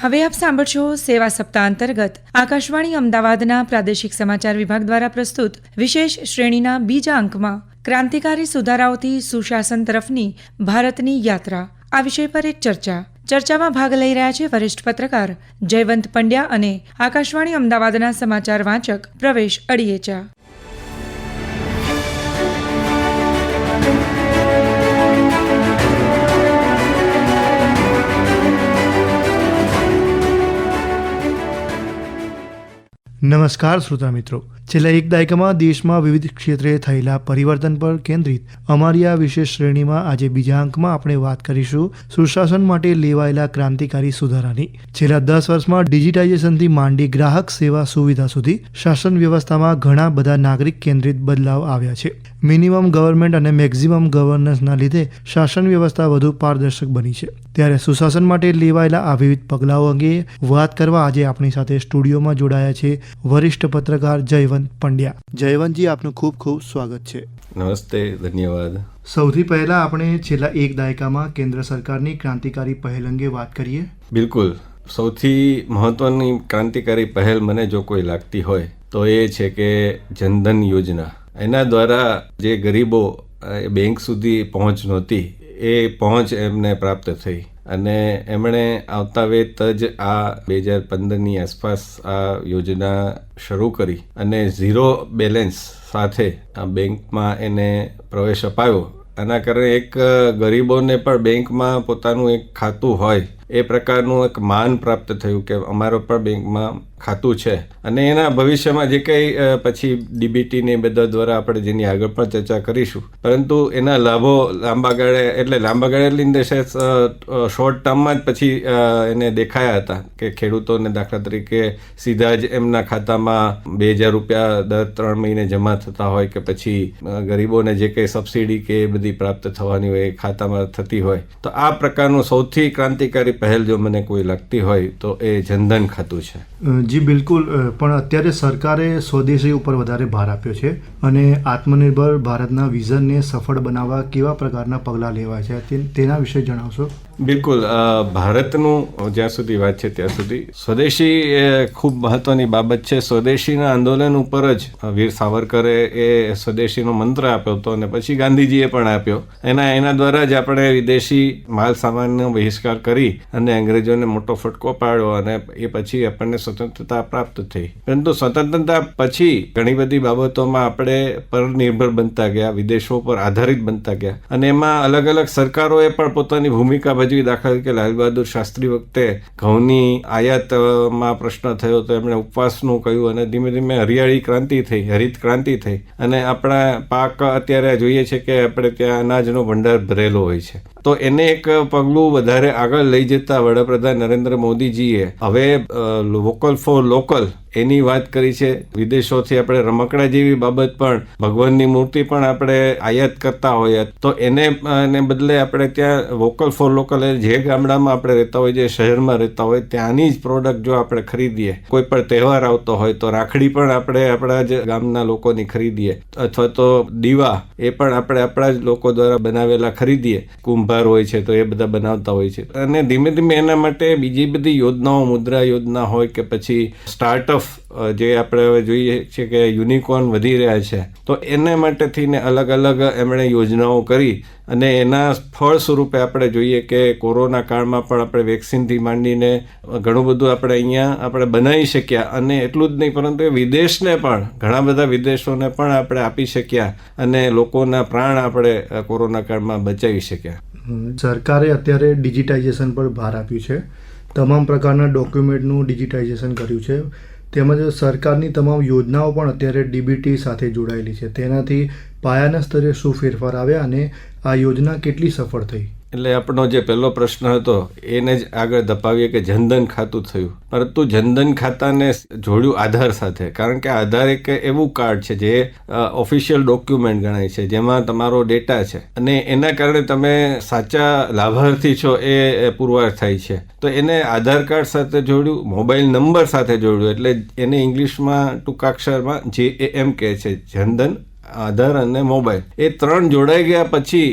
હવે આપ સાંભળશો સેવા સપ્તાહ અંતર્ગત આકાશવાણી અમદાવાદના પ્રાદેશિક સમાચાર વિભાગ દ્વારા પ્રસ્તુત વિશેષ શ્રેણીના બીજા અંકમાં ક્રાંતિકારી સુધારાઓથી સુશાસન તરફની ભારતની યાત્રા. આ વિષય પર એક ચર્ચા. ચર્ચામાં ભાગ લઈ રહ્યા છે વરિષ્ઠ પત્રકાર જયવંત પંડ્યા અને આકાશવાણી અમદાવાદના સમાચાર વાંચક પ્રવેશ અડિયેચા. નમસ્કાર શ્રોતા મિત્રો. છેલ્લા એક દાયકામાં દેશમાં વિવિધ ક્ષેત્રે થયેલા પરિવર્તન પર કેન્દ્રિત. અમારી આ વિશેષ શ્રેણીમાં આજે બીજા અંકમાં આપણે વાત કરીશું સુશાસન માટે લેવાયેલા ક્રાંતિકારી સુધારાની. છેલ્લા દસ વર્ષમાં ડિજિટાઇઝેશનથી માંડી ગ્રાહક સેવા સુવિધા સુધી શાસન વ્યવસ્થામાં ઘણા બધા નાગરિક કેન્દ્રિત બદલાવ આવ્યા છે. મિનિમમ ગવર્મેન્ટ અને મેક્ઝિમમ ગવર્નન્સના લીધે શાસન વ્યવસ્થા વધુ પારદર્શક બની છે. ત્યારે સુશાસન માટે લેવાયેલા આ વિવિધ પગલાઓ અંગે વાત કરવા આજે આપણી સાથે સ્ટુડિયોમાં જોડાયા છે વરિષ્ઠ પત્રકાર જયવંત પંડ્યા. જયવંતજી આપનું ખૂબ ખૂબ સ્વાગત છે. નમસ્તે ધન્યવાદ. સૌથી પહેલા આપણે છેલ્લા એક દાયકામાં કેન્દ્ર સરકારની ક્રાંતિકારી પહેલ અંગે વાત કરીએ. બિલકુલ. સૌથી મહત્વની ક્રાંતિકારી પહેલ મને જો કોઈ લાગતી હોય તો એ છે કે જનધન યોજના. એના દ્વારા જે ગરીબો બેંક સુધી પહોંચ નહોતી એ પહોંચ એમને પ્રાપ્ત થઈ. અને એમણે આવતા વેત જ આ બે હજાર પંદરની આસપાસ આ યોજના શરૂ કરી અને ઝીરો બેલેન્સ સાથે આ બેંકમાં એને પ્રવેશ અપાયો. આના કારણે એક ગરીબોને પણ બેંકમાં પોતાનું એક ખાતું હોય એ પ્રકારનું એક માન પ્રાપ્ત થયું કે અમારો પણ બેંકમાં ખાતું છે. અને એના ભવિષ્યમાં જે કંઈ પછી ડીબીટી ને બધા દ્વારા આપણે જેની આગળ પણ ચર્ચા કરીશું. પરંતુ એના લાભો લાંબા ગાળે એટલે લાંબા ગાળે એટલે અ, શોર્ટ ટર્મમાં જ પછી એને દેખાયા હતા કે ખેડૂતોને દાખલા તરીકે સીધા જ એમના ખાતામાં બે હજાર રૂપિયા દર ત્રણ મહિને જમા થતા હોય કે પછી ગરીબોને જે કંઈ સબસિડી કે એ બધી પ્રાપ્ત થવાની હોય એ ખાતામાં થતી હોય. તો આ પ્રકારનું સૌથી ક્રાંતિકારી પહેલ જો મને કોઈ લાગતી હોય તો એ જનધન ખાતું છે. જી, બિલકુલ. પણ અત્યારે સરકારે સ્વદેશી ઉપર વધારે ભાર આપ્યો છે અને આત્મનિર્ભર ભારતના વિઝનને સફળ બનાવવા કેવા પ્રકારના પગલાં લેવાય છે તેના વિશે જણાવશો? બિલકુલ ભારતનું જ્યાં સુધી વાત છે ત્યાં સુધી. સ્વદેશી એ ખૂબ મહત્વની બાબત છે. સ્વદેશીના આંદોલન ઉપર જ વીર સાવરકરે એ સ્વદેશીનો મંત્ર આપ્યો હતો અને પછી ગાંધીજીએ પણ આપ્યો. એના એના દ્વારા જ આપણે વિદેશી માલ સામાનનો બહિષ્કાર કરી અને અંગ્રેજોને મોટો ફટકો પાડ્યો અને એ પછી આપણને સ્વતંત્રતા પ્રાપ્ત થઈ. પરંતુ સ્વતંત્રતા પછી ઘણી બધી બાબતોમાં આપણે પરનિર્ભર બનતા ગયા, વિદેશો પર આધારિત બનતા ગયા. અને એમાં અલગ અલગ સરકારોએ પણ પોતાની ભૂમિકા ભજવી દાખલા તરીકે લાલ શાસ્ત્રી વખતે ઘઉંની આયાતમાં પ્રશ્ન થયો તો એમણે ઉપવાસનું કહ્યું અને ધીમે ધીમે હરિયાળી ક્રાંતિ થઈ, હરિત ક્રાંતિ થઈ. અને આપણા પાક અત્યારે જોઈએ છે કે આપણે ત્યાં અનાજનો ભંડાર ભરેલો હોય છે. તો એને એક પગલું વધારે આગળ લઈ જતા વડાપ્રધાન નરેન્દ્ર મોદીજીએ હવે વોકલ ફોર લોકલ એની વાત કરી છે. વિદેશોથી આપણે રમકડા જેવી બાબત પણ, ભગવાનની મૂર્તિ પણ આપણે આયાત કરતા હોઈએ. તો એને એને બદલે આપણે ત્યાં વોકલ ફોર લોકલ જે ગામડામાં આપણે રહેતા હોય જે શહેરમાં રહેતા હોય ત્યાંની જ પ્રોડક્ટ જો આપણે ખરીદીએ, કોઈ પણ તહેવાર આવતો હોય તો રાખડી પણ આપણે આપણા જ ગામના લોકોની ખરીદીએ. અથવા તો દીવા એ પણ આપણે આપણા જ લોકો દ્વારા બનાવેલા ખરીદીએ. કુંભાર હોય છે તો એ બધા બનાવતા હોય છે. અને ધીમે ધીમે એના માટે બીજી બધી યોજનાઓ, મુદ્રા યોજના હોય કે પછી સ્ટાર્ટઅપ જે આપણે હવે જોઈએ છીએ કે યુનિકોર્ન વધી રહ્યા છે, તો એને માટે થઈને અલગ અલગ એમણે યોજનાઓ કરી અને એના ફળ સ્વરૂપે આપણે જોઈએ કે કોરોના કાળમાં પણ આપણે વેક્સિનથી માંડીને ઘણું બધું આપણે અહીંયા આપણે બનાવી શક્યા અને એટલું જ નહીં, પરંતુ વિદેશને પણ, ઘણા બધા વિદેશોને પણ આપણે આપી શક્યા અને લોકોના પ્રાણ આપણે કોરોના કાળમાં બચાવી શક્યા. સરકારે અત્યારે ડિજિટાઇઝેશન પર ભાર આપ્યું છે. તમામ પ્રકારના ડોક્યુમેન્ટનું ડિજિટાઇઝેશન કર્યું છે. તેમજ સરકારની તમામ યોજનાઓ પણ અત્યારે ડીબીટી સાથે જોડાયેલી છે. તેનાથી પાયાના સ્તરે શું ફેરફાર આવ્યા અને આ યોજના કેટલી સફળ થઈ? એટલે આપણો જે પહેલો પ્રશ્ન હતો, એને જ આગળ ધપાવીએ કે જનધન ખાતું થયું. પરંતુ જનધન ખાતાને જોડ્યું આધાર સાથે, કારણ કે આધાર એક એવું કાર્ડ છે જે ઓફિશિયલ ડોક્યુમેન્ટ ગણાય છે, જેમાં તમારો ડેટા છે. અને એના કારણે તમે સાચા લાભાર્થી છો એ પુરવાર થાય છે. તો એને આધાર કાર્ડ સાથે જોડ્યું, મોબાઈલ નંબર સાથે જોડ્યું, એટલે એને ઇંગ્લિશમાં ટૂંકાક્ષરમાં જે એ એમ કહે છે, જનધન આધાર અને મોબાઈલ. એ ત્રણ જોડાઈ ગયા પછી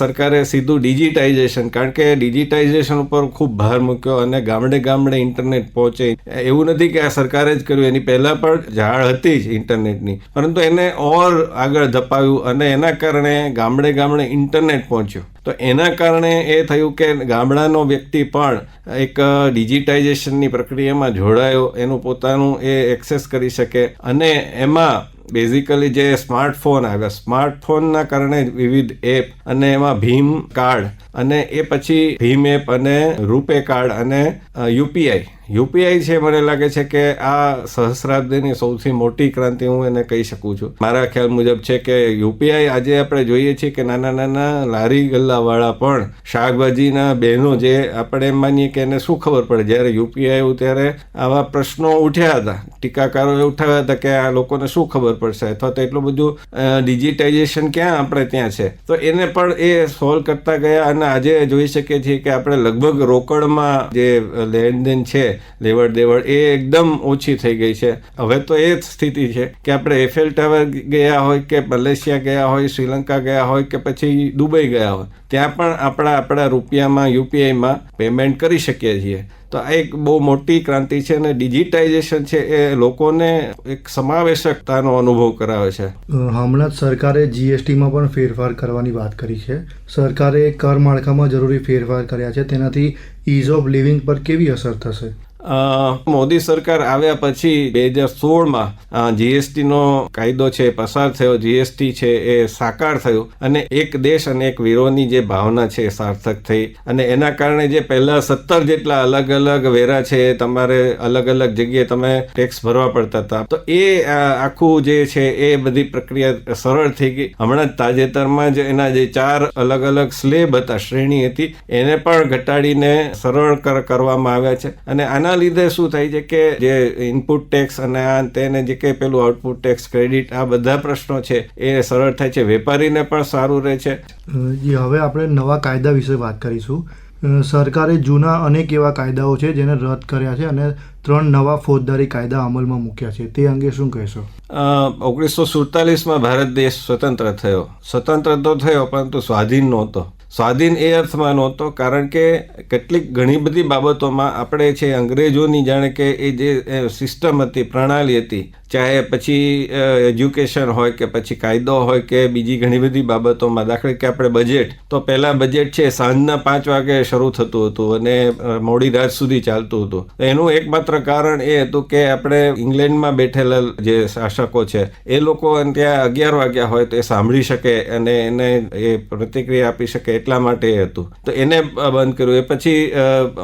સરકારે સીધું ડિજિટાઇઝેશન, કારણ કે ડિજિટાઇઝેશન ઉપર ખૂબ ભાર મૂક્યો અને ગામડે ગામડે ઇન્ટરનેટ પહોંચે. એવું નથી કે આ સરકારે જ કર્યું, એની પહેલાં પણ ઝાડ હતી જ ઇન્ટરનેટની. પરંતુ એને ઓર આગળ ધપાવ્યું અને એના કારણે ગામડે ગામડે ઇન્ટરનેટ પહોંચ્યું. તો એના કારણે એ થયું કે ગામડાનો વ્યક્તિ પણ એક ડિજિટાઇઝેશનની પ્રક્રિયામાં જોડાયો, એનું પોતાનું એ એક્સેસ કરી શકે. અને એમાં બેઝિકલી જે સ્માર્ટફોન આવ્યા સ્માર્ટફોનના કારણે વિવિધ એપ અને એમાં ભીમ કાર્ડ અને એ પછી ભીમ એપ અને રૂપે કાર્ડ અને યુપીઆઈ યુપીઆઈ છે, મને લાગે છે કે આ સહસ્રાબ્દીની સૌથી મોટી ક્રાંતિ હું એને કહી શકું છું. મારા ખ્યાલ મુજબ છે કે યુપીઆઈ આજે આપણે જોઈએ છીએ કે નાના નાના લારી ગલ્લાવાળા પણ શાકભાજીના બહેનો જે આપણે એમ માનીએ કે એને શું ખબર પડે? જ્યારે યુપીઆઈ આવ્યું ત્યારે આવા પ્રશ્નો ઉઠ્યા હતા ટીકાકારોએ ઉઠાવ્યા હતા કે આ લોકોને શું ખબર પડશે? અથવા તો એટલું બધું ડિજિટાઇઝેશન ક્યાં આપણે ત્યાં છે? તો એને પણ એ સોલ્વ કરતા ગયા અને આજે જોઈ શકીએ છીએ કે આપણે લગભગ રોકડમાં જે લેણદેણ છે લેવડ દેવડ એ એકદમ ઓછી થઈ ગઈ છે. હવે તો એ જ સ્થિતિ છે કે આપણે એફેલ ટાવર ગયા હોય કે મલેશિયા ગયા હોય, શ્રીલંકા ગયા હોય કે પછી દુબઈ ગયા હોય, ત્યાં પણ આપણા આપણા રૂપિયામાં, યુપીઆઈમાં પેમેન્ટ કરી શકીએ છીએ. તો આ એક બહુ મોટી ક્રાંતિ છે અને ડિજિટાઇઝેશન છે એ લોકોને એક સમાવેશકતાનો અનુભવ કરાવે છે. હમણાં જ સરકારે જીએસટીમાં પણ ફેરફાર કરવાની વાત કરી છે. સરકારે કર માળખામાં જરૂરી ફેરફાર કર્યા છે. તેનાથી ઇઝ ઓફ લિવિંગ પર કેવી અસર થશે? મોદી સરકાર આવ્યા પછી બે હજાર સોળમાં જીએસટીનો કાયદો છે, પસાર થયો. જીએસટી છે એ સાકાર થયો અને એક દેશ અને એક વીરોની જે ભાવના છે એ સાર્થક થઈ અને એના કારણે જે પહેલાં સત્તર જેટલા અલગ અલગ વેરા છે, તમારે અલગ અલગ જગ્યાએ તમે ટેક્સ ભરવા પડતા હતા. તો એ આખું જે છે એ બધી પ્રક્રિયા સરળ થઈ ગઈ. હમણાં જ તાજેતરમાં જ એના જે ચાર અલગ અલગ સ્લેબ હતા, શ્રેણી હતી, એને પણ ઘટાડીને સરળ કર- કરવામાં આવ્યા છે. અને આના લીધે શું થાય? છે કે જે ઇનપુટ ટેક્સ અને આ તેને જે કંઈ પેલું આઉટપુટ ટેક્સ ક્રેડિટ આ બધા પ્રશ્નો છે એ સરળ થાય છે. વેપારીને પણ સારું રહે છે. જી હવે આપણે નવા કાયદા વિશે વાત કરીશું. સરકારે જૂના અનેક એવા કાયદાઓ છે જેને રદ કર્યા છે અને ત્રણ નવા ફોજદારી કાયદા અમલમાં મૂક્યા છે. તે અંગે શું કહેશો? ઓગણીસો સુડતાલીસમાં ભારત દેશ સ્વતંત્ર થયો. સ્વતંત્ર તો થયો પરંતુ સ્વાધીન નહોતો. સ્વાધીન એ અર્થમાં નહોતો, કારણ કે કેટલીક ઘણી બધી બાબતોમાં આપણે છે અંગ્રેજોની જાણે કે એ જે સિસ્ટમ હતી, પ્રણાલી હતી, ચાહે પછી એજ્યુકેશન હોય કે પછી કાયદો હોય કે બીજી ઘણી બધી બાબતોમાં, દાખલા કે આપણે બજેટ, તો પહેલાં બજેટ છે સાંજના પાંચ વાગે શરૂ થતું હતું અને મોડી રાત સુધી ચાલતું હતું. એનું એકમાત્ર કારણ એ હતું કે આપણે ઇંગ્લેન્ડમાં બેઠેલા જે શાસકો છે, એ લોકો ત્યાં અગિયાર વાગ્યા હોય તો એ સાંભળી શકે અને એને એ પ્રતિક્રિયા આપી શકે એટલા માટે હતું. તો એને બંધ કર્યું. એ પછી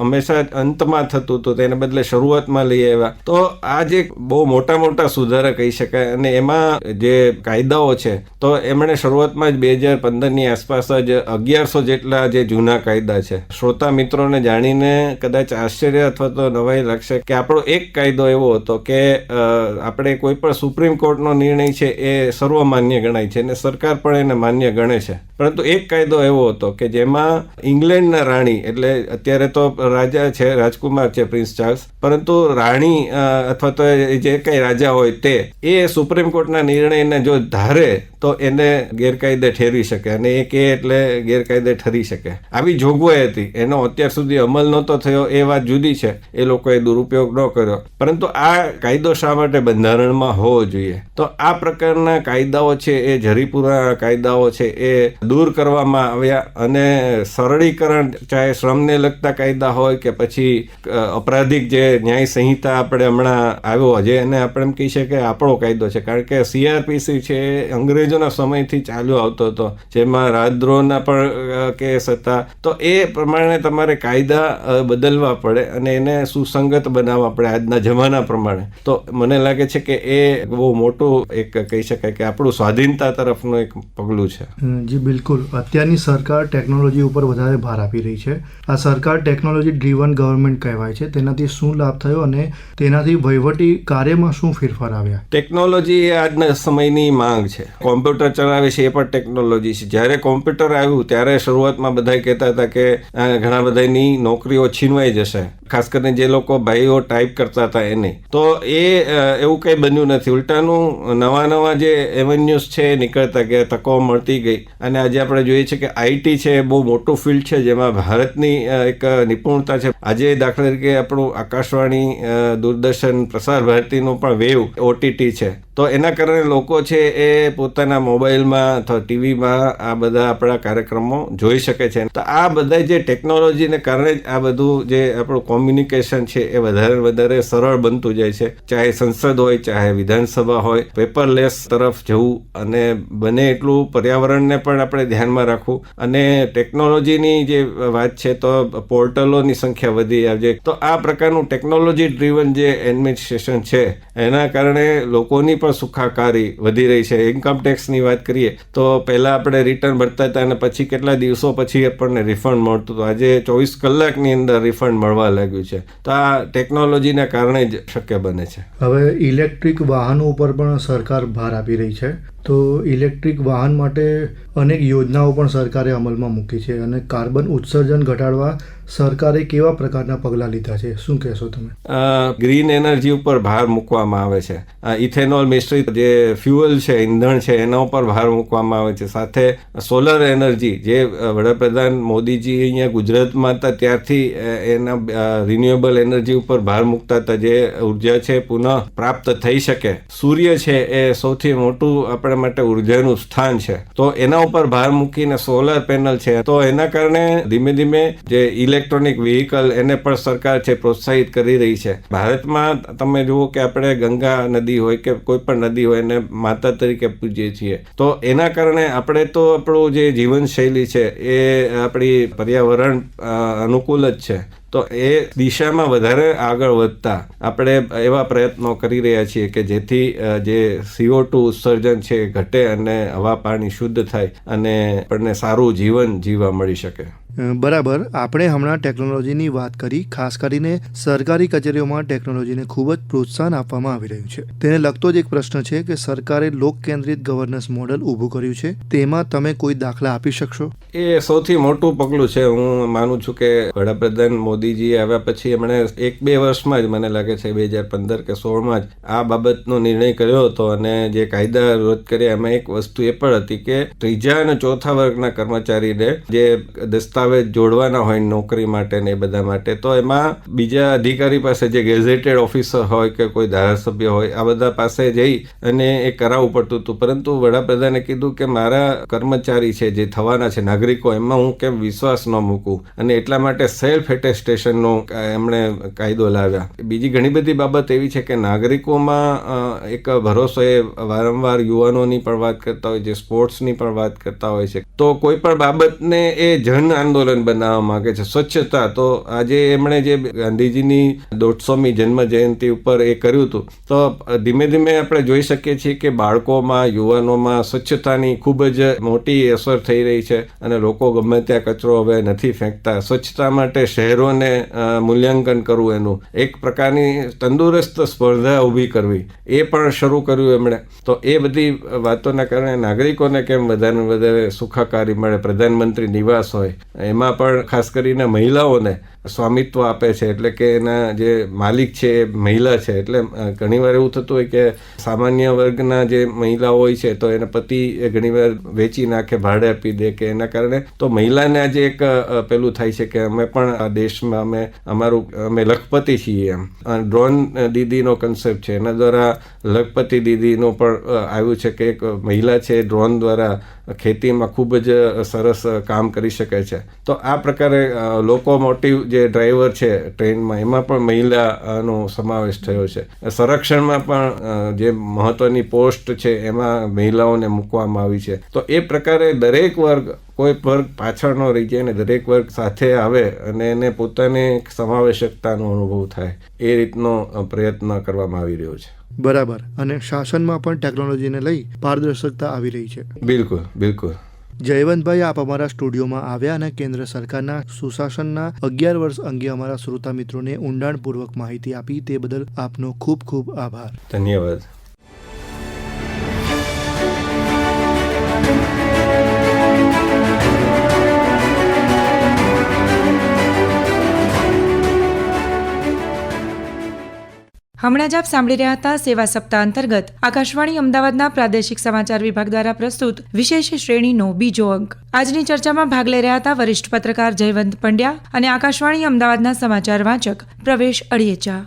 હંમેશા અંતમાં થતું હતું. તેને બદલે શરૂઆતમાં લઈ આવ્યા. તો આ જે બહુ મોટા મોટા સુધારા કહી શકાય અને એમાં જે કાયદાઓ છે, તો એમણે શરૂઆતમાં જ બે હજાર પંદરની આસપાસ જ અગિયારસો જેટલા જે જૂના કાયદા છે, શ્રોતા મિત્રોને જાણીને કદાચ આશ્ચર્ય અથવા તો નવાઈ લાગશે કે આપણો એક કાયદો એવો હતો કે આપણે કોઈ પણ સુપ્રીમ કોર્ટનો નિર્ણય છે એ સર્વમાન્ય ગણાય છે અને સરકાર પણ એને માન્ય ગણે છે. પરંતુ એક કાયદો એવો હતો કે જેમાં ઇંગ્લેન્ડના રાણી, એટલે અત્યારે તો રાજા છે, રાજકુમાર છે પ્રિન્સ ચાર્લ્સ, પરંતુ રાણી અથવા તો જે કંઈ રાજા હોય તે, એ સુપ્રીમ કોર્ટના નિર્ણયને જો ધારે, તો એને ગેરકાયદે ઠેરવી શકે અને એ કે એટલે ગેરકાયદે ઠરી શકે. આવી જોગવાઈ હતી. એનો અત્યાર સુધી અમલ નહોતો થયો, એ વાત જુદી છે. એ લોકોએ દુરુપયોગ ન કર્યો. પરંતુ આ કાયદો શા માટે બંધારણમાં હોવો જોઈએ? તો આ પ્રકારના કાયદાઓ છે, એ જરીપુરા કાયદાઓ છે, એ દૂર કરવામાં આવ્યા અને સરળીકરણ ચાહે શ્રમને લગતા કાયદા હોય કે પછી અપરાધિક જે ન્યાય સંહિતા આપણે હમણાં આવ્યો છે, એને આપણે એમ કહી શકીએ આપણો કાયદો છે. કારણ કે સીઆરપીસી છે અંગ્રેજોના સમયથી ચાલ્યો આવતો હતો, જેમાં રાજદ્રોહના પણ કેસ હતા. તો એ પ્રમાણે તમારે કાયદા બદલવા પડે અને એને સુસંગત બનાવવા પડે આજના જમાના પ્રમાણે. તો મને લાગે છે કે એ બહુ મોટું એક કહી શકાય કે આપણું સ્વાધીનતા તરફનું એક પગલું છે. જી, બિલકુલ. અત્યારની સરકાર ટેકનોલોજી ઉપર વધારે ભાર આપી રહી છે. આ સરકાર ટેકનોલોજી ડ્રીવન ગવર્મેન્ટ કહેવાય છે. તેનાથી શું લાભ થયો અને તેનાથી વહીવટી કાર્યમાં શું ફેરફાર આવ્યા? ટેકનોલોજી એ આજના સમયની માંગ છે. કોમ્પ્યુટર ચલાવે છે, એ પણ ટેકનોલોજી છે. જ્યારે કોમ્પ્યુટર આવ્યું, ત્યારે શરૂઆતમાં બધા કહેતા હતા કે ઘણા બધાની નોકરીઓ છીનવાઈ જશે. ખાસ કરીને જે લોકો ભાઈઓ ટાઈપ કરતા હતા એને. તો એ એવું કંઈ બન્યું નથી. ઉલટાનું નવા નવા જે એવન્યુઝ છે નીકળતા ગયા, તકો મળતી ગઈ. અને આજે આપણે જોઈએ છીએ કે આઈટી છે એ બહુ મોટું ફિલ્ડ છે, જેમાં ભારતની એક નિપુણતા છે. આજે દાખલા તરીકે આપણું આકાશવાણી દૂરદર્શન, પ્રસાર ભારતીનું પણ વેવ ઓટીટી છે. તો એના કારણે લોકો છે એ પોતાના મોબાઈલમાં અથવા ટીવીમાં આ બધા આપણા કાર્યક્રમો જોઈ શકે છે. તો આ બધા જે ટેકનોલોજીને કારણે જ આ બધું જે આપણું કોમ્યુનિકેશન છે એ વધારે વધારે સરળ બનતું જાય છે. ચાહે સંસદ હોય, ચાહે વિધાનસભા હોય, પેપરલેસ તરફ જવું અને બને એટલું પર્યાવરણને પણ આપણે ધ્યાનમાં રાખવું અને ટેકનોલોજીની જે વાત છે તો પોર્ટલોની સંખ્યા વધી આવજે તો આ પ્રકારનું ટેકનોલોજી ડ્રીવન જે એડમિનિસ્ટ્રેશન છે, એના કારણે લોકોની પણ સુખાકારી વધી રહી છે. ઇન્કમ ટેક્સની વાત કરીએ તો પહેલાં આપણે રિટર્ન ભરતા હતા અને પછી કેટલા દિવસો પછી આપણને રિફંડ મળતું હતું. આજે ચોવીસ કલાકની અંદર રિફંડ મળવા લાગ્યું છે. તો આ ટેકનોલોજીના કારણે જ શક્ય બને છે. હવે ઇલેક્ટ્રિક વાહનો ઉપર પણ સરકાર ભાર આપી રહી છે. તો ઇલેક્ટ્રિક વાહન માટે અનેક યોજનાઓ પણ સરકારે અમલમાં મૂકી છે અને કાર્બન ઉત્સર્જન ઘટાડવા સરકારે કેવા પ્રકારના પગલાં લીધા છે? શું કહેશો તમે? ગ્રીન એનર્જી ઉપર ભાર મૂકવામાં આવે છે. ઇથેનોલ મિશ્રિત જે ફ્યુઅલ છે, ઇંધણ છે, એના ઉપર ભાર મૂકવામાં આવે છે. સાથે સોલર એનર્જી જે વડાપ્રધાન મોદીજી અહીંયા ગુજરાતમાં હતા, ત્યારથી એના રિન્યુએબલ એનર્જી ઉપર ભાર મૂકતા હતા. જે ઊર્જા છે પુનઃ પ્રાપ્ત થઈ શકે. સૂર્ય છે એ સૌથી મોટું આપણા માટે ઉર્જાનું સ્થાન છે. તો એના ઉપર ભાર મૂકીને સોલર પેનલ છે. તો એના કારણે ધીમે ધીમે જે ઇલેક્ટ્રોનિક વ્હીકલ એને પણ સરકાર છે પ્રોત્સાહિત કરી રહી છે. ભારતમાં તમે જુઓ કે આપણે ગંગા નદી હોય કે કોઈ પણ નદી હોય એને માતા તરીકે પૂજીએ છીએ. તો એના કારણે આપણે તો આપણું જે જીવનશૈલી છે એ આપણી પર્યાવરણ અનુકૂળ જ છે. તો એ દિશામાં વધારે આગળ વધતા આપણે એવા પ્રયત્નો કરી રહ્યા છીએ કે જેથી જે સીઓ ટુ ઉત્સર્જન છે ઘટે અને હવા પાણી શુદ્ધ થાય અને આપણને સારું જીવન જીવવા મળી શકે. બરાબર, આપણે હમણાં ટેકનોલોજીની વાત કરી, ખાસ કરીને સરકારી કચેરીઓમાં ટેકનોલોજીને ખૂબ જ પ્રોત્સાહન આપવામાં આવી રહ્યું છે. તેને લગતો જ એક પ્રશ્ન છે કે સરકારે લોક કેન્દ્રિત ગવર્નન્સ મોડલ ઊભું કર્યું છે, તેમાં તમે કોઈ દાખલા આપી શકશો? એ સૌથી મોટું પગલું છે. હું માનું છું કે વડાપ્રધાન મોદીજી આવ્યા પછી એમણે એક બે વર્ષમાં જ મને લાગે છે, બે હજાર પંદર કે સોળમાં જ આ બાબતનો નિર્ણય કર્યો હતો અને જે કાયદા રદ કર્યા, એમાં એક વસ્તુ એ પણ હતી કે ત્રીજા અને ચોથા વર્ગના કર્મચારીને જે દસ્તાવેજ જોડવાના હોય નોકરી માટે ને એ બધા માટે, તો એમાં બીજા અધિકારી પાસે જે ગેઝેટેડ ઓફિસર હોય કે કોઈ ધારાસભ્ય હોય, આ બધા પાસે જઈ અને એ કરાવવું પડતું હતું. પરંતુ વડાપ્રધાને કીધું કે મારા કર્મચારી છે, જે થવાના છે, નાગરિકો, એમાં હું કેમ વિશ્વાસ ન મૂકું? અને એટલા માટે સેલ્ફ એટેસ્ટેશનનો એમણે કાયદો લાવ્યા. બીજી ઘણી બધી બાબત એવી છે કે નાગરિકોમાં એક ભરોસો એ વારંવાર યુવાનોની પણ વાત કરતા હોય છે સ્પોર્ટ્સની પણ વાત કરતા હોય છે. તો કોઈ પણ બાબતને એ જન આંદોલન બનાવવા માંગે છે. સ્વચ્છતા. તો આજે એમણે જે ગાંધીજીની દોઢસોમી જન્મ જયંતિ ઉપર એ કર્યું હતું. તો ધીમે ધીમે આપણે જોઈ શકીએ છીએ કે બાળકોમાં, યુવાનોમાં સ્વચ્છતાની ખૂબ જ મોટી અસર થઈ રહી છે અને લોકો ગમે ત્યાં કચરો હવે નથી ફેંકતા. સ્વચ્છતા માટે શહેરોને મૂલ્યાંકન કરવું એનું. એક પ્રકારની તંદુરસ્ત સ્પર્ધા ઊભી કરવી. એ પણ શરૂ કર્યું એમણે. તો એ બધી વાતોના કારણે નાગરિકોને કેમ વધારે વધારે સુખાકારી મળે? પ્રધાનમંત્રી નિવાસ હોય. એમાં પણ ખાસ કરીને મહિલાઓને સ્વામિત્વ આપે છે, એટલે કે એના જે માલિક છે, એ મહિલા છે, એટલે ઘણીવાર એવું થતું હોય કે સામાન્ય વર્ગના જે મહિલાઓ હોય છે, તો એના પતિ એ ઘણીવાર વેચી નાખે ભાડે આપી દે કે એના કારણે તો મહિલાને આજે એક પેલું થાય છે કે અમે પણ આ દેશમાં અમે, અમારું, અમે લખપતિ છીએ એમ. ડ્રોન દીદીનો કન્સેપ્ટ છે. એના દ્વારા લખપતિ દીદીનું પણ આવ્યું છે કે એક મહિલા છે, ડ્રોન દ્વારા ખેતીમાં ખૂબ જ સરસ કામ કરી શકે છે. તો આ પ્રકારે લોકોમોટિવ જે ડ્રાઈવર છે ટ્રેનમાં એમાં પણ મહિલાનો સમાવેશ થયો છે. સંરક્ષણમાં પણ જે મહત્વની પોસ્ટ છે એમાં મહિલાઓને મૂકવામાં આવી છે. તો એ પ્રકારે દરેક વર્ગ કોઈ વર્ગ પાછળ ન રહી જાય અને દરેક વર્ગ સાથે આવે અને એને પોતાની સમાવેશકતાનો અનુભવ થાય એ રીતનો પ્રયત્ન કરવામાં આવી રહ્યો છે. બરાબર. અને શાસનમાં પણ ટેકનોલોજીને લઈ પારદર્શકતા આવી રહી છે. બિલકુલ બિલકુલ. જયવંતભાઈ આપ અમારા સ્ટુડિયોમાં આવ્યા અને કેન્દ્ર સરકારના સુશાસનના અગિયાર વર્ષ અંગે અમારા શ્રોતા મિત્રોને ઊંડાણપૂર્વક માહિતી આપી તે બદલ આપનો ખૂબ ખૂબ આભાર. ધન્યવાદ. હમણાં જ આપ સાંભળી રહ્યા હતા સેવા સપ્તાહ અંતર્ગત આકાશવાણી અમદાવાદના પ્રાદેશિક સમાચાર વિભાગ દ્વારા પ્રસ્તુત વિશેષ શ્રેણીનો બીજો અંક. આજની ચર્ચામાં ભાગ લઈ રહ્યા હતા વરિષ્ઠ પત્રકાર જયવંત પંડ્યા અને આકાશવાણી અમદાવાદના સમાચાર વાંચક પ્રવેશ અડિયેચા.